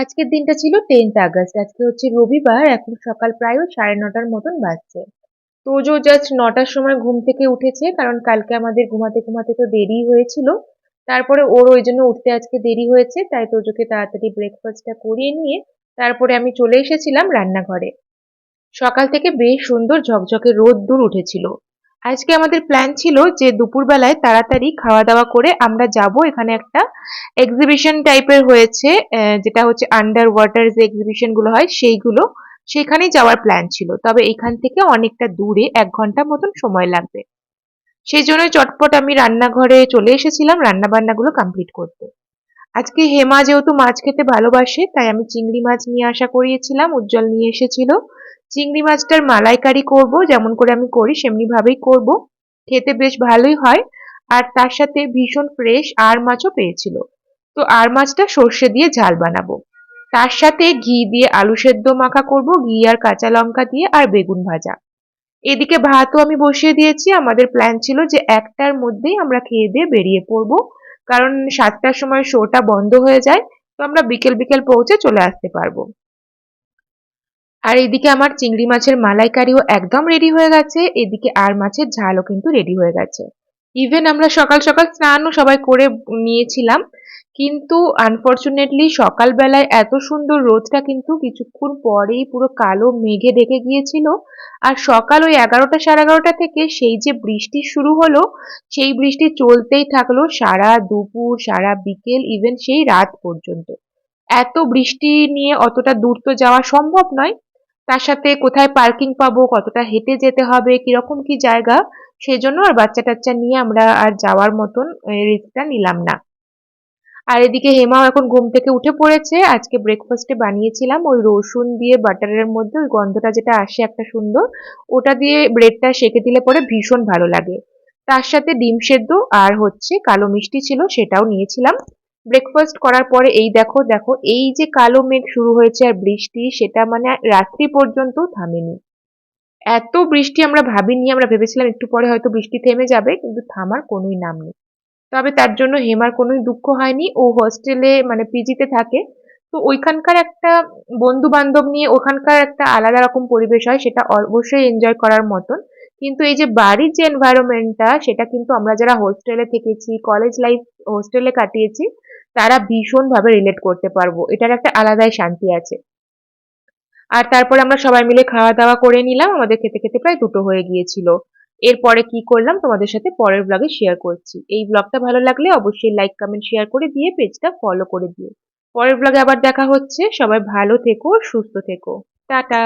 আজকের দিনটা ছিল টেন্থ আগস্ট, আজকে হচ্ছে রবিবার, এখন সকাল প্রায় সাড়ে নটার মতন বাজছে। তোজো জাস্ট নটার সময় ঘুম থেকে উঠেছে, কারণ কালকে আমাদের ঘুমাতে ঘুমাতে তো দেরি হয়েছিল। তারপরে ওর ওই জন্য উঠতে আজকে দেরি হয়েছে, তাই তোজোকে তাড়াতাড়ি ব্রেকফাস্টটা করিয়ে নিয়ে তারপরে আমি চলে এসেছিলাম রান্নাঘরে। সকাল থেকে বেশ সুন্দর ঝকঝকে রোদ দূর উঠেছিল। আজকে আমাদের প্ল্যান ছিল যে দুপুরবেলায় তাড়াতাড়ি খাওয়া দাওয়া করে আমরা যাব এখানে একটা এক্সিবিশন টাইপের হয়েছে যেটা হচ্ছে আন্ডার ওয়াটার যে এক্সিবিশনগুলো হয় সেইগুলো। সেখানেই যাওয়ার প্ল্যান ছিল। তবে এখান থেকে অনেকটা দূরে এক ঘণ্টা মতন সময় লাগবে। সেই জন্য চটপট আমি রান্নাঘরে চলে এসেছিলাম রান্না বান্নাগুলো কমপ্লিট করতে। আজকে হেমা যেহেতু মাছ খেতে ভালোবাসে, তাই আমি চিংড়ি মাছ নিয়ে আসা করিয়েছিলাম, উজ্জ্বল নিয়ে এসেছিল। চিংড়ি মাছটার মালাইকারি করব, যেমন করে আমি করি, সেমনি ভাবেই করব। খেতে বেশ ভালোই হয়। আর তার সাথে ভীষণ ফ্রেশ আর মাছও পেয়েছিল। তো আর মাছটা সর্ষে দিয়ে ঝাল বানাবো। তার সাথে ঘি দিয়ে আলু সেদ্ধ মাখা করব, ঘি আর কাঁচা লঙ্কা দিয়ে আর বেগুন ভাজা। এদিকে ভাতও আমি বসিয়ে দিয়েছি। আমাদের প্ল্যান ছিল যে একটার মধ্যেই আমরা খেয়ে দিয়ে বেরিয়ে পড়ব। কারণ সাতটার সময় শোটা বন্ধ হয়ে যায়, তো আমরা বিকেল বিকেল পৌঁছে চলে আসতে পারব। আর এদিকে আমার চিংড়ি মাছের মালাইকারিও একদম রেডি হয়ে গেছে, এদিকে আর মাছের ঝালও কিন্তু রেডি হয়ে গেছে। ইভেন আমরা সকাল সকাল স্নানও সবাই করে নিয়েছিলাম, কিন্তু আনফর্চুনেটলি সকালবেলায় এত সুন্দর রোদটা কিন্তু কিছুক্ষণ পরেই পুরো কালো মেঘে ঢেকে গিয়েছিল। আর সকাল ওই এগারোটা সাড়ে এগারোটা থেকে সেই যে বৃষ্টি শুরু হলো, সেই বৃষ্টি চলতেই থাকল সারা দুপুর, সারা বিকেল ইভেন সেই রাত পর্যন্ত। এত বৃষ্টি নিয়ে অতটা দূর তো যাওয়া সম্ভব নয় তার সাথে কোথায় পার্কিং পাবো, কতটা হেঁটে যেতে হবে, কীরকম কি জায়গা সেই জন্য আর বাচ্চা টাচ্চা নিয়ে আমরা আর যাওয়ার মতন রিস্কটা নিলাম না। আর এদিকে হেমাও এখন ঘুম থেকে উঠে পড়েছে, আজকে ব্রেকফাস্টে বানিয়েছিলাম, ওই রসুন দিয়ে বাটারের মধ্যে, ওই গন্ধটা যেটা আসে একটা সুন্দর, ওটা দিয়ে ব্রেডটা সেকে দিলে পরে ভীষণ ভালো লাগে। তার সাথে ডিম সেদ্ধ আর হচ্ছে কালো মিষ্টি ছিল, সেটাও নিয়েছিলাম। ব্রেকফাস্ট করার পরে এই দেখো দেখো, এই যে কালো মেঘ শুরু হয়েছে আর বৃষ্টি, সেটা মানে রাত্রি পর্যন্ত থামেনি। এত বৃষ্টি আমরা ভাবিনি, আমরা ভেবেছিলাম একটু পরে হয়তো বৃষ্টি থেমে যাবে, কিন্তু থামার কোনোই নাম নেই। তবে তার জন্য হেমার কোনোই দুঃখ হয়নি, ও হোস্টেলে মানে পিজিতে থাকে। তো ওইখানকার একটা বন্ধু বান্ধব নিয়ে ওখানকার একটা আলাদা রকম পরিবেশ হয়, সেটা অবশ্যই এনজয় করার মতন। কিন্তু এই যে বাড়ির যে এনভায়রনমেন্টটা সেটা কিন্তু আমরা যারা হোস্টেলে থেকেছি কলেজ লাইফ হোস্টেলে কাটিয়েছি তারা ভীষণভাবে রিলেট করতে পারব। এটার একটা আলাদাই শান্তি আছে। আর তারপরে আমরা সবাই মিলে খাওয়া দাওয়া করে নিলাম। আমাদের খেতে খেতে প্রায় দুটো হয়ে গিয়েছিল। এরপরে কি করলাম তোমাদের সাথে পরের ব্লগে শেয়ার করছি। এই ব্লগটা ভালো লাগলে অবশ্যই লাইক কমেন্ট শেয়ার করে দিয়ে পেজটা ফলো করে দিও। পরের ব্লগে আবার দেখা হচ্ছে। সবাই ভালো থেকো, সুস্থ থেকো। টাটা!